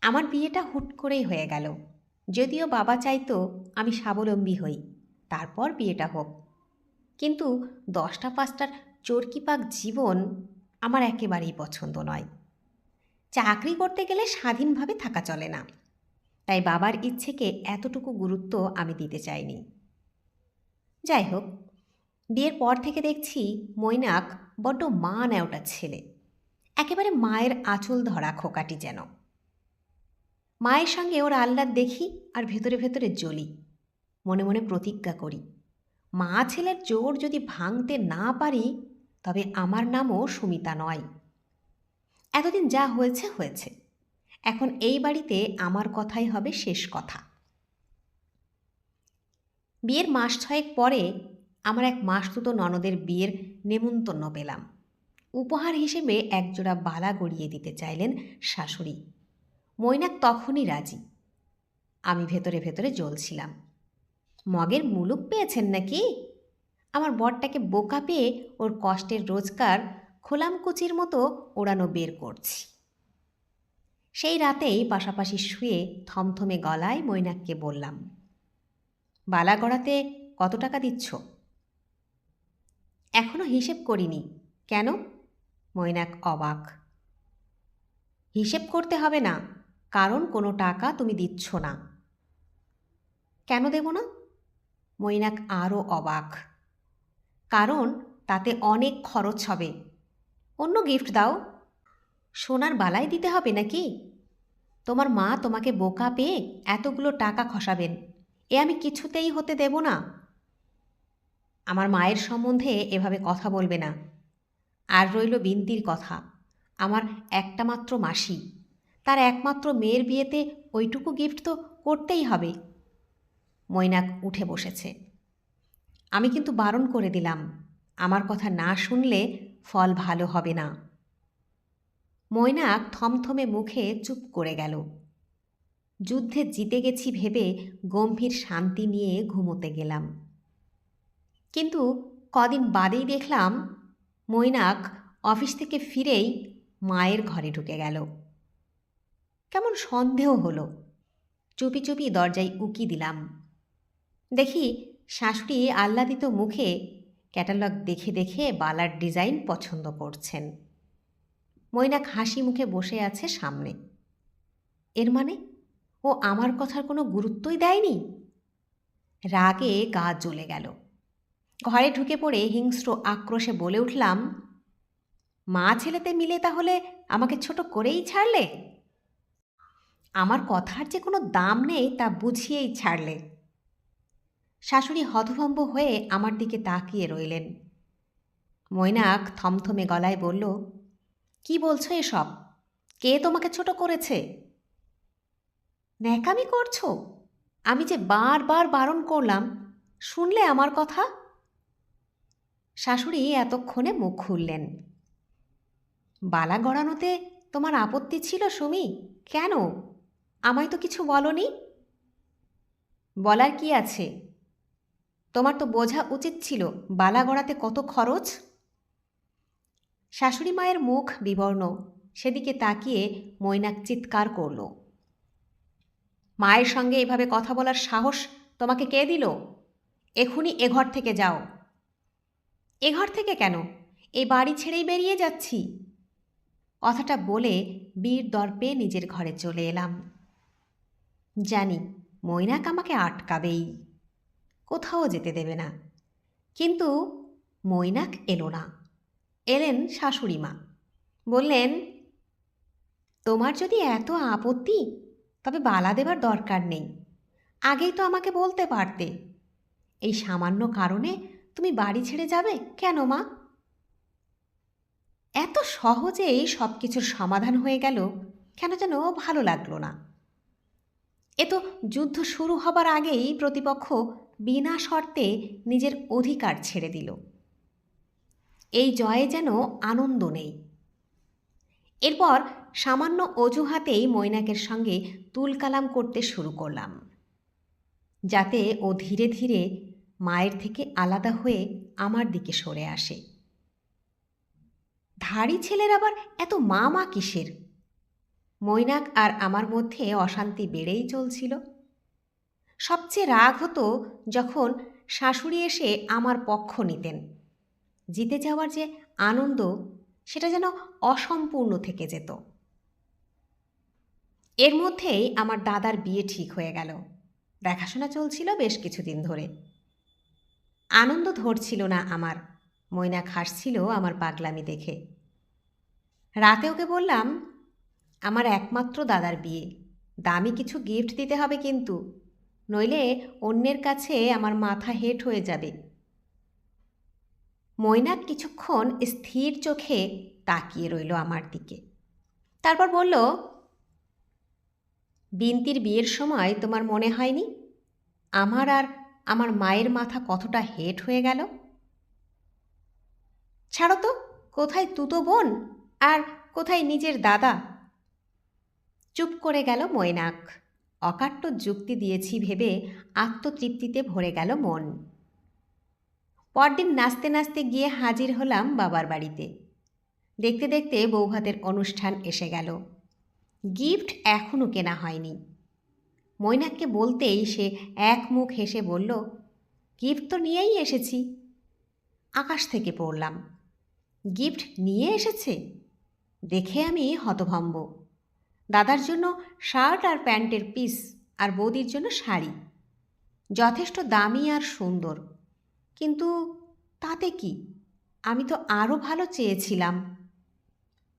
আমার বিয়েটা হুট করেই হয়ে গেল। যদিও বাবা চাইতো আমি স্বাবলম্বী হই। তারপর বিয়েটা হোক। কিন্তু দশটা পাঁচটার চরকিপাক জীবন আমার একেবারেই পছন্দ নয়। চাকরি করতে গেলে স্বাধীনভাবে থাকা চলে না। তাই বাবার ইচ্ছেকে এতটুকু গুরুত্ব আমি দিতে চাইনি। যাই হোক, বিয়ের পর থেকে দেখছি মৈনাক বড্ড মা নেওটা ছেলে। একেবারে মায়ের আঁচল ধরা খোকাটি যেন। মায়ের সঙ্গে ওর আহ্লাদ দেখি আর ভেতরে ভেতরে জ্বলি। মনে মনে প্রতিজ্ঞা করি, মা ছেলের জোর যদি ভাঙতে না পারি, তবে আমার নামও সুমিতা নয়। এতদিন যা হয়েছে হয়েছে। এখন এই বাড়িতে আমার কথাই হবে শেষ কথা। বিয়ের মাস ছয়েক পরে আমার এক মাসতুতো ননদের বিয়ের নেমন্তন্ন পেলাম। উপহার হিসেবে একজোড়া বালা গড়িয়ে দিতে চাইলেন শাশুড়ি। মৈনাক তখনই রাজি। আমি ভেতরে ভেতরে জ্বলছিলাম। মগের মুলুক পেয়েছেন নাকি? আমার বরটাকে বোকা পেয়ে ওর কষ্টের রোজগার খোলামকুচির মতো ওড়ানো বের করছি। সেই রাতেই পাশাপাশি শুয়ে থমথমে গলায় মৈনাককে বললাম, বালা গড়াতে কত টাকা দিচ্ছ? এখনও হিসেব করিনি। কেন? মৈনাক অবাক। হিসেব করতে হবে না। কারণ কোনো টাকা তুমি দিচ্ছ না। কেন দেব না? মৈনাক আরও অবাক। কারণ তাতে অনেক খরচ হবে। অন্য গিফট দাও। সোনার বালাই দিতে হবে নাকি? তোমার মা তোমাকে বোকা পেয়ে এতগুলো টাকা খসাবেন। এ আমি কিছুতেই হতে দেব না। আমার মায়ের সম্বন্ধে এভাবে কথা বলবে না। আর রইল বিন্তির কথা। আমার একটা মাত্র মাসি। তার একমাত্র মেয়ের বিয়েতে ওইটুকু গিফট তো করতেই হবে। মৈনাক উঠে বসেছে। আমি কিন্তু বারণ করে দিলাম, আমার কথা না শুনলে ফল ভালো হবে না। মৈনাক থমথমে মুখে চুপ করে গেল। যুদ্ধে জিতে গেছি ভেবে গম্ভীর শান্তি নিয়ে ঘুমোতে গেলাম। কিন্তু কদিন বাদেই দেখলাম মৈনাক অফিস থেকে ফিরেই মায়ের ঘরে ঢুকে গেল। কেমন সন্দেহ হলো? চুপি চুপি দরজায় উকি দিলাম। দেখি শাশুড়ি আহ্লাদিত মুখে ক্যাটালগ দেখে দেখে বালার ডিজাইন পছন্দ করছেন। মৈনাক হাসি মুখে বসে আছে সামনে। এর মানে? ও আমার কথার কোনো গুরুত্বই দেয়নি? রাগে গা জ্বলে গেল। ঘরে ঢুকে পড়ে হিংস্র আক্রোশে বলে উঠলাম, মা ছেলেতে মিলে তাহলে আমাকে ছোট করেই ছাড়লে? আমার কথার যে কোনো দাম নেই তা বুঝিয়েই ছাড়লে। শাশুড়ি হতভম্ব হয়ে আমার দিকে তাকিয়ে রইলেন। মৈনাক থমথমে গলায় বলল, কি বলছো এসব? কে তোমাকে ছোট করেছে? ন্যাকামি করছ? আমি যে বারবার বারণ করলাম, শুনলে আমার কথা? শাশুড়ি এতক্ষণে মুখ খুললেন। বালা গড়ানোতে তোমার আপত্তি ছিল সুমি? কেন? আমায় তো কিছু বলনি? বলার কি আছে? তোমার তো বোঝা উচিত ছিল বালা গড়াতে কত খরচ? শাশুড়ি মায়ের মুখ বিবর্ণ, সেদিকে তাকিয়ে মৈনাক চিৎকার করল। মায়ের সঙ্গে এভাবে কথা বলার সাহস তোমাকে কে দিল? এখুনি এ ঘর থেকে যাও। এ ঘর থেকে কেন? এই বাড়ি ছেড়েই বেরিয়ে যাচ্ছি। কথাটা বলে বীর দর্পে নিজের ঘরে চলে এলাম। জানি, মৈনাক আমাকে আটকাবেই। কোথাও যেতে দেবে না। কিন্তু মৈনাক এলো না। এলেন শাশুড়ি মা। বললেন, তোমার যদি এত আপত্তি, তবে বালা দেবার দরকার নেই। আগেই তো আমাকে বলতে পারতে। এই সামান্য কারণে তুমি বাড়ি ছেড়ে যাবে কেন মা? এত সহজেই সব কিছুর সমাধান হয়ে গেল, কেন যেন ভালো লাগল না। এ তো যুদ্ধ শুরু হবার আগেই প্রতিপক্ষ বিনা শর্তে নিজের অধিকার ছেড়ে দিল। এই জয়ে যেন আনন্দ নেই। এরপর সামান্য অজুহাতেই মৈনাকের সঙ্গে তুলকালাম করতে শুরু করলাম। যাতে ও ধীরে ধীরে মায়ের থেকে আলাদা হয়ে আমার দিকে সরে আসে। ধাড়ি ছেলের আবার এত মা মা কিসের? মৈনাক আর আমার মধ্যে অশান্তি বেড়েই চলছিল। সবচেয়ে রাগ হতো যখন শাশুড়ি এসে আমার পক্ষ নিতেন। জিতে যাওয়ার যে আনন্দ, সেটা যেন অসম্পূর্ণ থেকে যেত। এর মধ্যেই আমার দাদার বিয়ে ঠিক হয়ে গেল। দেখাশোনা চলছিল বেশ কিছুদিন ধরে। আনন্দ ধরছিল না আমার। ময়না হাসছিল আমার পাগলামি দেখে। রাতে ওকে বললাম আমার একমাত্র দাদার বিয়ে। দামি কিছু গিফট দিতে হবে কিন্তু। নইলে অন্যের কাছে আমার মাথা হেট হয়ে যাবে। মৈনাক কিছুক্ষণ স্থির চোখে তাকিয়ে রইল আমার দিকে। তারপর বলল, বিন্তির বিয়ের সময় তোমার মনে হয়নি? আমার আর আমার মায়ের মাথা কতটা হেট হয়ে গেল? ছাড়ো তো, কোথায় তুতো বোন আর কোথায় নিজের দাদা? চুপ করে গেল মৈনাক। অকাট্য যুক্তি দিয়েছি ভেবে আত্মতৃপ্তিতে ভরে গেল মন। পরদিন নাচতে নাচতে গিয়ে হাজির হলাম বাবার বাড়িতে। দেখতে দেখতে বৌভাতের অনুষ্ঠান এসে গেল। গিফট এখনও কেনা হয়নি। মৈনাককে বলতেই সে এক মুখ হেসে বলল, গিফট তো নিয়েই এসেছি। আকাশ থেকে পড়লাম। গিফট নিয়ে এসেছে? দেখে আমি হতভম্ব। দাদার জন্য শার্ট আর প্যান্টের পিস আর বৌদির জন্য শাড়ি। যথেষ্ট দামি আর সুন্দর। কিন্তু তাতে কি? আমি তো আরও ভালো চেয়েছিলাম।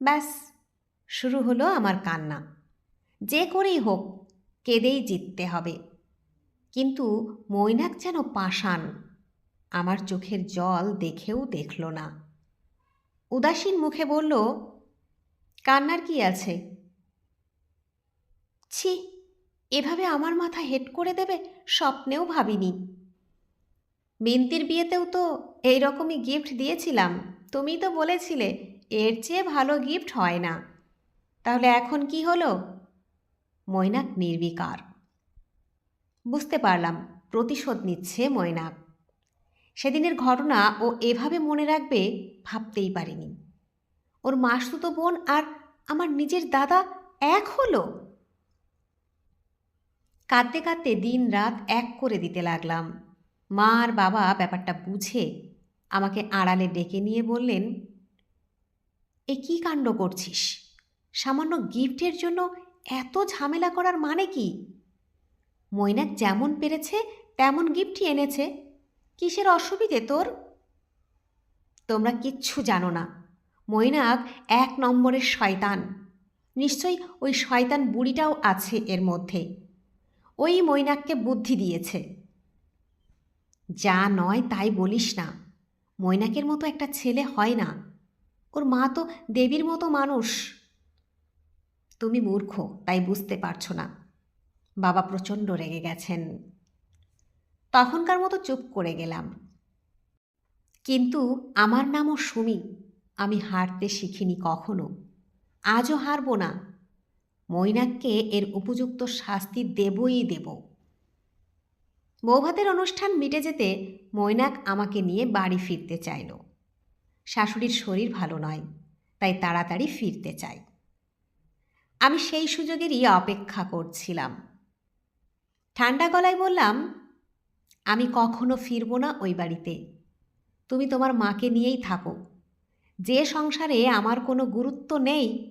ব্যাস, শুরু হলো আমার কান্না। যে করেই হোক, কেঁদেই জিততে হবে। কিন্তু মৈনাক যেন পাষাণ, আমার চোখের জল দেখেও দেখল না। উদাসীন মুখে বলল, কান্নার কি আছে? ছি, এভাবে আমার মাথা হেট করে দেবে স্বপ্নেও ভাবিনি। বিন্তির বিয়েতেও তো এই রকমই গিফট দিয়েছিলাম তুমি তো বলেছিলে এর চেয়ে ভালো গিফট হয় না। তাহলে এখন কি হলো? মৈনাক নির্বিকার। বুঝতে পারলাম, প্রতিশোধ নিচ্ছে মৈনাক। সেদিনের ঘটনা ও এভাবে মনে রাখবে ভাবতেই পারিনি। ওর মাসতুতো বোন আর আমার নিজের দাদা এক হলো? কাঁদতে কাঁদতে দিন রাত এক করে দিতে লাগলাম। মা আর বাবা ব্যাপারটা বুঝে আমাকে আড়ালে ডেকে নিয়ে বললেন, এ কী কাণ্ড করছিস? সামান্য গিফটের জন্য এত ঝামেলা করার মানে কি? মৈনাক যেমন পেরেছে, তেমন গিফটই এনেছে। কিসের অসুবিধে তোর? তোমরা কিচ্ছু জানো না। মৈনাক এক নম্বরের শয়তান। নিশ্চয়ই ওই শয়তান বুড়িটাও আছে এর মধ্যে। ওই মৈনাককে বুদ্ধি দিয়েছে। যা নয় তাই বলিস না। মৈনাকের মতো একটা ছেলে হয় না। ওর মা তো দেবীর মতো মানুষ। তুমি মূর্খ, তাই বুঝতে পারছ না। বাবা প্রচণ্ড রেগে গেছেন। তখনকার মতো চুপ করে গেলাম। কিন্তু আমার নামও সুমি। আমি হারতে শিখিনি কখনো। আজও হারবো না। মৈনাককে এর উপযুক্ত শাস্তি দেবই দেব। বৌভাতের অনুষ্ঠান মিটে যেতে মৈনাক আমাকে নিয়ে বাড়ি ফিরতে চাইল। শাশুড়ির শরীর ভালো নয়, তাই তাড়াতাড়ি ফিরতে চাই। আমি সেই সুযোগেরই অপেক্ষা করছিলাম। ঠান্ডা গলায় বললাম, আমি কখনো ফিরব না ওই বাড়িতে। তুমি তোমার মাকে নিয়েই থাকো। যে সংসারে আমার কোনো গুরুত্ব নেই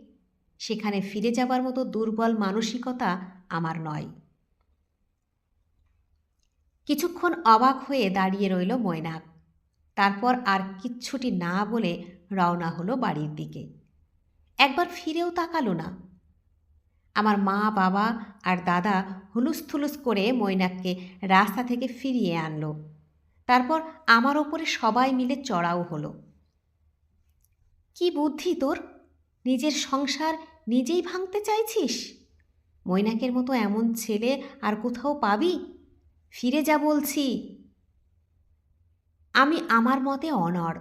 সেখানে ফিরে যাবার মতো দুর্বল মানসিকতা আমার নয়। কিছুক্ষণ অবাক হয়ে দাঁড়িয়ে রইল ময়নাক তারপর আর কিচ্ছুটি না বলে রওনা হলো বাড়ির দিকে। একবার ফিরেও তাকালো না। আমার মা, বাবা আর দাদা হুলুস করে ময়নাককে রাস্তা থেকে ফিরিয়ে আনলো। তারপর আমার ওপরে সবাই মিলে চড়াও হলো। কি বুদ্ধি তোর? নিজের সংসার নিজেই ভাঙতে চাইছিস? মৈনাকের মতো এমন ছেলে আর কোথাও পাবি? ফিরে যা বলছি। আমি আমার মতে অনড়,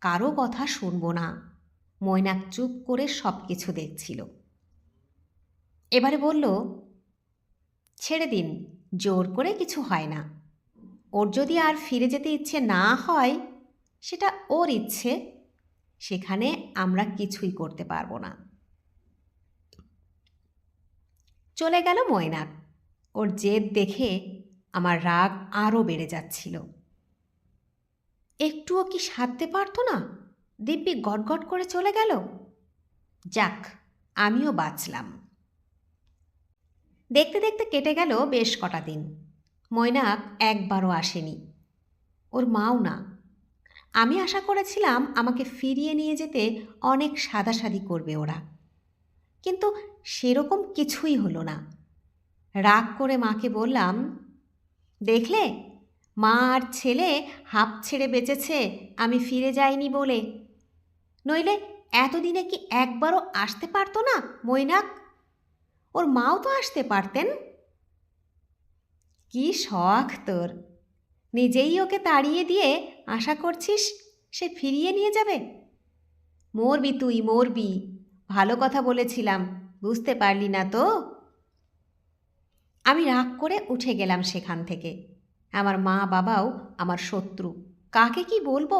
কারও কথা শুনব না। মৈনাক চুপ করে সব কিছু দেখছিল। এবারে বলল, ছেড়ে দিন, জোর করে কিছু হয় না। ওর যদি আর ফিরে যেতে ইচ্ছে না হয়, সেটা ওর ইচ্ছে। সেখানে আমরা কিছুই করতে পারব না। চলে গেল ময়নাক ওর জেদ দেখে আমার রাগ আরও বেড়ে যাচ্ছিল। একটুও কি সারতে পারতো না? দিব্যি গটগট করে চলে গেল। যাক, আমিও বাঁচলাম। দেখতে দেখতে কেটে গেল বেশ কটা দিন। ময়নাক একবারও আসেনি। ওর মাও না। আমি আশা করেছিলাম আমাকে ফিরিয়ে নিয়ে যেতে অনেক সাদাসাদি করবে ওরা। কিন্তু সেরকম কিছুই হলো না। রাগ করে মাকে বললাম, দেখলে মা আর ছেলে হাঁপ ছেড়ে বেঁচেছে, আমি ফিরে যাইনি বলে। নইলে এতদিনে কি একবারও আসতে পারতো না মৈনাক? ওর মাও তো আসতে পারতেন। কি শখ তোর। নিজেই ওকে তাড়িয়ে দিয়ে আশা করছিস সে ফিরিয়ে নিয়ে যাবে? মরবি তুই, মরবি। ভালো কথা বলেছিলাম, বুঝতে পারলি না তো? আমি রাগ করে উঠে গেলাম সেখান থেকে। আমার মা বাবাও আমার শত্রু, কাকে কি বলব?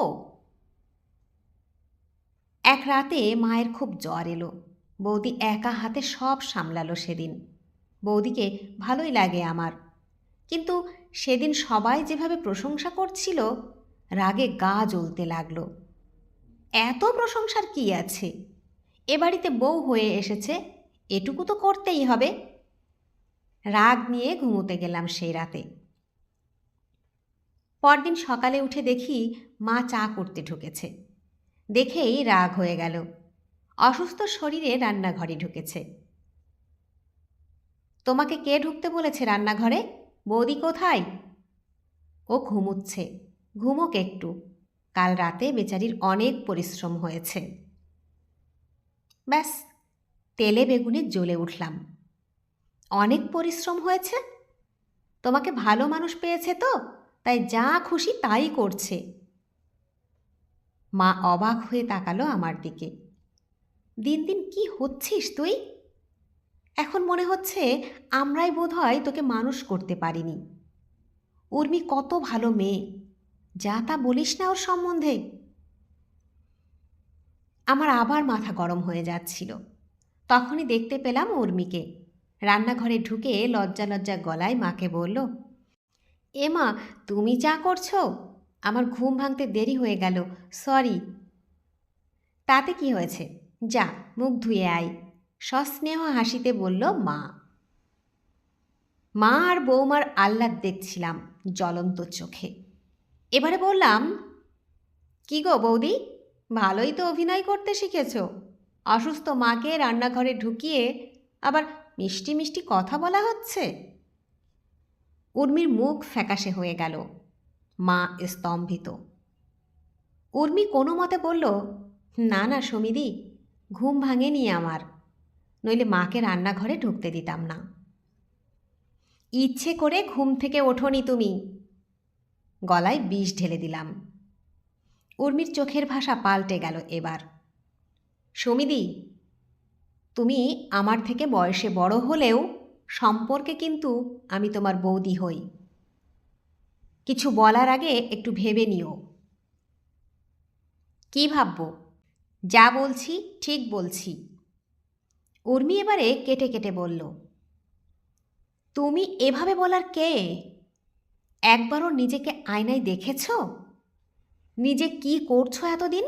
এক রাতে মায়ের খুব জ্বর এলো, বৌদি একা হাতে সব সামলালো সেদিন। বৌদিকে ভালোই লাগে আমার, কিন্তু সেদিন সবাই যেভাবে প্রশংসা করছিল, রাগে গা জ্বলতে লাগল। এত প্রশংসার কি আছে? এ বাড়িতে বউ হয়ে এসেছে, এটুকু তো করতেই হবে। রাগ নিয়ে ঘুমোতে গেলাম সেই রাতে। পরদিন সকালে উঠে দেখি মা চা করতে ঢুকেছে। দেখেই রাগ হয়ে গেল। অসুস্থ শরীরে রান্নাঘরে ঢুকেছে। তোমাকে কে ঢুকতে বলেছে রান্নাঘরে? বৌদি কোথায়? ও ঘুমুচ্ছে। ঘুমোক একটু। কাল রাতে বেচারির অনেক পরিশ্রম হয়েছে। ব্যাস, তেলে বেগুনে জ্বলে উঠলাম। অনেক পরিশ্রম হয়েছে। তোমাকে ভালো মানুষ পেয়েছে তো, তাই যা খুশি তাই করছে। মা অবাক হয়ে তাকালো আমার দিকে। দিন দিন কি হচ্ছিস তুই? এখন মনে হচ্ছে আমরাই বোধহয় তোকে মানুষ করতে পারিনি। উর্মি কত ভালো মেয়ে। যা তা বলিস না ওর সম্বন্ধে। আমার আবার মাথা গরম হয়ে যাচ্ছিল। তখনই দেখতে পেলাম উর্মিকে। রান্নাঘরে ঢুকে লজ্জা লজ্জা গলায় মাকে বলল, এ মা, তুমি চা করছ? আমার ঘুম ভাঙতে দেরি হয়ে গেল, সরি। তাতে কি হয়েছে? যা, মুখ ধুয়ে আয়। সস্নেহ হাসিতে বলল, মা। মা আর বৌমার আহ্লাদ দেখছিলাম জ্বলন্ত চোখে। এবারে বললাম, কি গো বৌদি? ভালোই তো অভিনয় করতে শিখেছ। অসুস্থ মাকে রান্নাঘরে ঢুকিয়ে আবার মিষ্টি মিষ্টি কথা বলা হচ্ছে। উর্মির মুখ ফ্যাকাশে হয়ে গেল। মা স্তম্ভিত। উর্মি কোনো মতে বলল, না না, সমিদি, ঘুম ভাঙেনি আমার। নইলে মাকে রান্নাঘরে ঢুকতে দিতাম না। ইচ্ছে করে ঘুম থেকে ওঠোনি তুমি। গলায় বিষ ঢেলে দিলাম। উর্মির চোখের ভাষা পাল্টে গেল এবার। সমিদি, তুমি আমার থেকে বয়সে বড় হলেও সম্পর্কে কিন্তু আমি তোমার বৌদি হই। কিছু বলার আগে একটু ভেবে নিও। কি ভাবব? যা বলছি, ঠিক বলছি। উর্মি এবারে কেটে কেটে বলল, তুমি এভাবে বলার কে? একবারও নিজেকে আয়নায় দেখেছ? নিজে কি করছ এতদিন?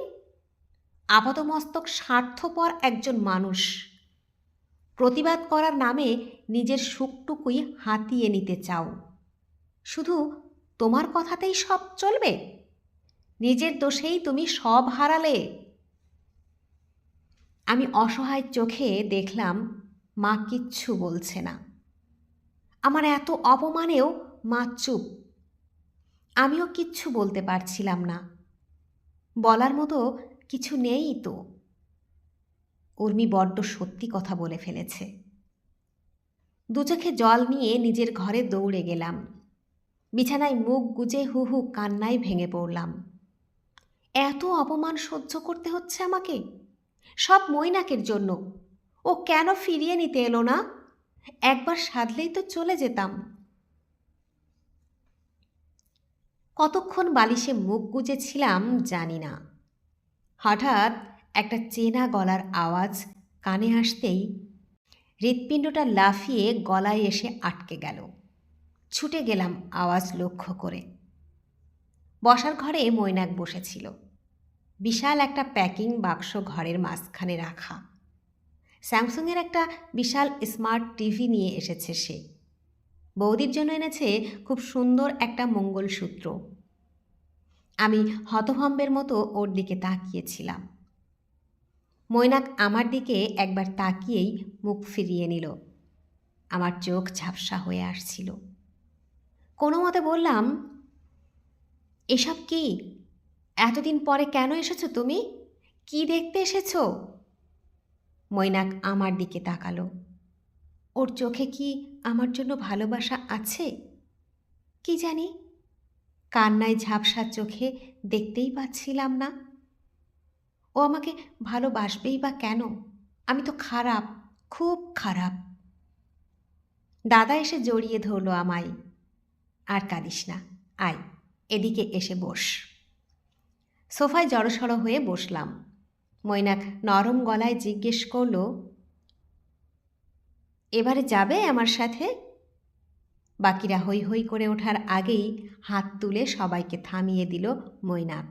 আপাতমস্তক স্বার্থপর একজন মানুষ। প্রতিবাদ করার নামে নিজের সুখটুকুই হাতিয়ে নিতে চাও। শুধু তোমার কথাতেই সব চলবে? নিজের দোষেই তুমি সব হারালে? আমি অসহায় চোখে দেখলাম, মা কিচ্ছু বলছে না। আমার এত অপমানেও মা চুপ। আমিও কিচ্ছু বলতে পারছিলাম না। বলার মতো কিছু নেই তো। উর্মি বড্ড সত্যি কথা বলে ফেলেছে। দু চোখে জল নিয়ে নিজের ঘরে দৌড়ে গেলাম। বিছানায় মুখ গুজে হু হু কান্নায় ভেঙে পড়লাম। এত অপমান সহ্য করতে হচ্ছে আমাকে? সব মৈনাকের জন্য। ও কেন ফিরিয়ে নিতে এলো না? একবার সাধলেই তো চলে যেতাম। কতক্ষণ বালিশে মুখ গুজেছিলাম জানি না। হঠাৎ একটা চেনা গলার আওয়াজ কানে আসতেই হৃৎপিণ্ডটা লাফিয়ে গলায় এসে আটকে গেল। ছুটে গেলাম আওয়াজ লক্ষ্য করে। বসার ঘরে মৈনাক বসেছিল। বিশাল একটা প্যাকিং বাক্স ঘরের মাঝখানে রাখা। স্যামসুংয়ের একটা বিশাল স্মার্ট টিভি নিয়ে এসেছে সে। বৌদির জন্য এনেছে খুব সুন্দর একটা মঙ্গলসূত্র। আমি হতভম্বের মতো ওর দিকে তাকিয়েছিলাম। মৈনাক আমার দিকে একবার তাকিয়েই মুখ ফিরিয়ে নিল। আমার চোখ ঝাপসা হয়ে আসছিল। কোনো মতে বললাম, এসব কি? এতদিন পরে কেন এসেছ তুমি? কি দেখতে এসেছ? মৈনাক আমার দিকে তাকালো। ওর চোখে কি আমার জন্য ভালোবাসা আছে? কি জানি? কান্নায় ঝাপসা চোখে দেখতেই পাচ্ছিলাম না। ও আমাকে ভালোবাসবেই বা কেন? আমি তো খারাপ, খুব খারাপ। দাদা এসে জড়িয়ে ধরলো আমায়। আর কাঁদিস না, আয়, এদিকে এসে বস। সোফায় জড়সড় হয়ে বসলাম। মৈনাক নরম গলায় জিজ্ঞেস করল এবারে যাবে আমার সাথে? বাকিরা হই হই করে ওঠার আগেই হাত তুলে সবাইকে থামিয়ে দিল মৈনাক।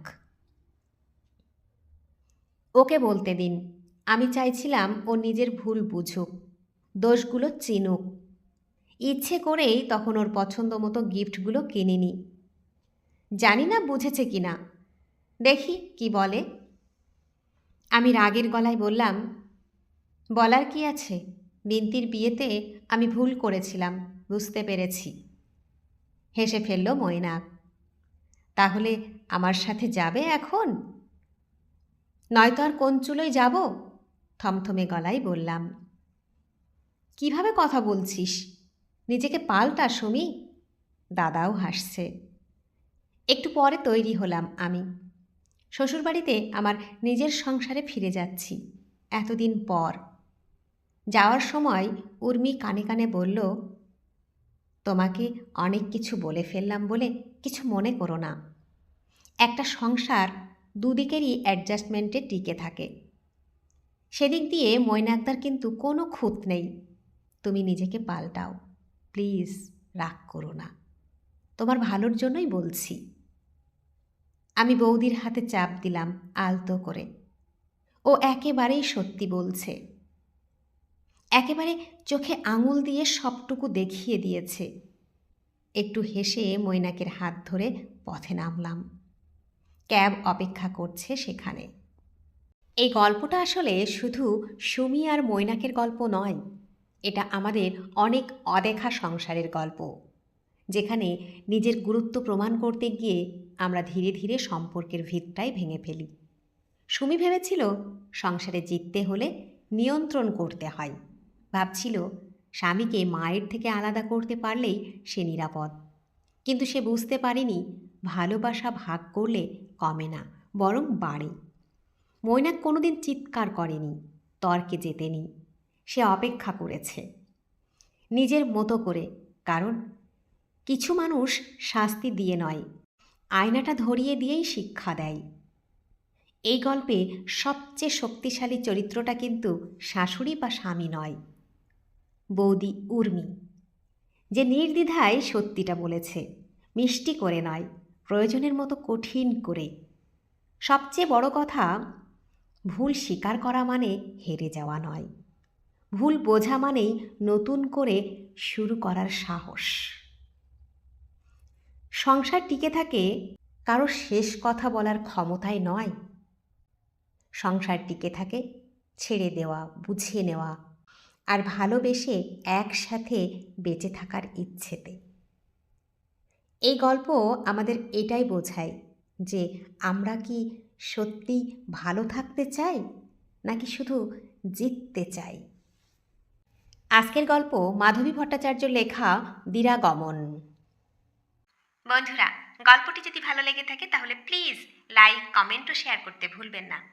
ওকে বলতে দিন, আমি চাইছিলাম ও নিজের ভুল বুঝুক, দোষগুলো চিনুক। ইচ্ছে করেই তখন ওর পছন্দ মতো গিফটগুলো কিনিনি। জানি না বুঝেছে কি না দেখি কি বলে। আমি রাগের গলায় বললাম, বলার কি আছে? বিন্তির বিয়েতে আমি ভুল করেছিলাম, বুঝতে পেরেছি। হেসে ফেলল মৈনাক তাহলে আমার সাথে যাবে এখন? নয়তো আর কোন চুলোয় যাব? থমথমে গলায় বললাম। কীভাবে কথা বলছিস? নিজেকে পাল্টা, সুমি। দাদাও হাসছে। একটু পরে তৈরি হলাম আমি। শ্বশুরবাড়িতে আমার নিজের সংসারে ফিরে যাচ্ছি। এতদিন পর। যাওয়ার সময় উর্মি কানে কানে বলল, তোমাকে অনেক কিছু বলে ফেললাম বলে কিছু মনে করো না। একটা সংসার দুদিকেরই অ্যাডজাস্টমেন্টে টিকে থাকে। সেদিক দিয়ে ময়নাকদার কিন্তু কোনো খুঁত নেই। তুমি নিজেকে পাল্টাও। প্লিজ রাগ করো না। তোমার ভালোর জন্যই বলছি। আমি বৌদির হাতে চাপ দিলাম আলতো করে। ও একেবারেই সত্যি বলছে। একেবারে চোখে আঙুল দিয়ে সবটুকু দেখিয়ে দিয়েছে। একটু হেসে মৈনাকের হাত ধরে পথে নামলাম। ক্যাব অপেক্ষা করছে সেখানে। এই গল্পটা আসলে শুধু সুমি আর মৈনাকের গল্প নয়, এটা আমাদের অনেক অদেখা সংসারের গল্প, যেখানে নিজের গুরুত্ব প্রমাণ করতে গিয়ে আমরা ধীরে ধীরে সম্পর্কের ভিতটাই ভেঙে ফেলি। সুমি ভেবেছিল, সংসারে জিততে হলে নিয়ন্ত্রণ করতে হয়। ভাবছিল, স্বামীকে মায়ের থেকে আলাদা করতে পারলেই সে নিরাপদ। কিন্তু সে বুঝতে পারেনি, ভালোবাসা ভাগ করলে কমে না, বরং বাড়ে। মৈনাক কোনোদিন চিৎকার করেনি, তর্কে জেতেনি সে অপেক্ষা করেছে। নিজের মতো করে, কারণ কিছু মানুষ শাস্তি দিয়ে নয়, আয়নাটা ধরিয়ে দিয়েই শিক্ষা দেয়। এই গল্পে সবচেয়ে শক্তিশালী চরিত্রটা কিন্তু শাশুড়ি বা স্বামী নয়। বৌদি উর্মি। যে নির্দ্বিধায় সত্যিটা বলেছে, মিষ্টি করে নয়, প্রয়োজনের মতো কঠিন করে। সবচেয়ে বড় কথা, ভুল স্বীকার করা মানে হেরে যাওয়া নয়। ভুল বোঝা মানেই নতুন করে শুরু করার সাহস। সংসার টিকে থাকে কারও শেষ কথা বলার ক্ষমতায় নয়। সংসার টিকে থাকে ছেড়ে দেওয়া, বুঝিয়ে নেওয়া আর ভালোবেসে একসাথে বেঁচে থাকার ইচ্ছেতে। এই গল্প আমাদের এটাই বোঝায় যে আমরা কি সত্যি ভালো থাকতে চাই নাকি শুধু জিততে চাই। আজকের গল্প মাধবী ভট্টাচার্য লেখা দিরাগমন। বন্ধুরা, গল্পটি যদি ভালো লেগে থাকে তাহলে প্লিজ লাইক, কমেন্ট ও শেয়ার করতে ভুলবেন না।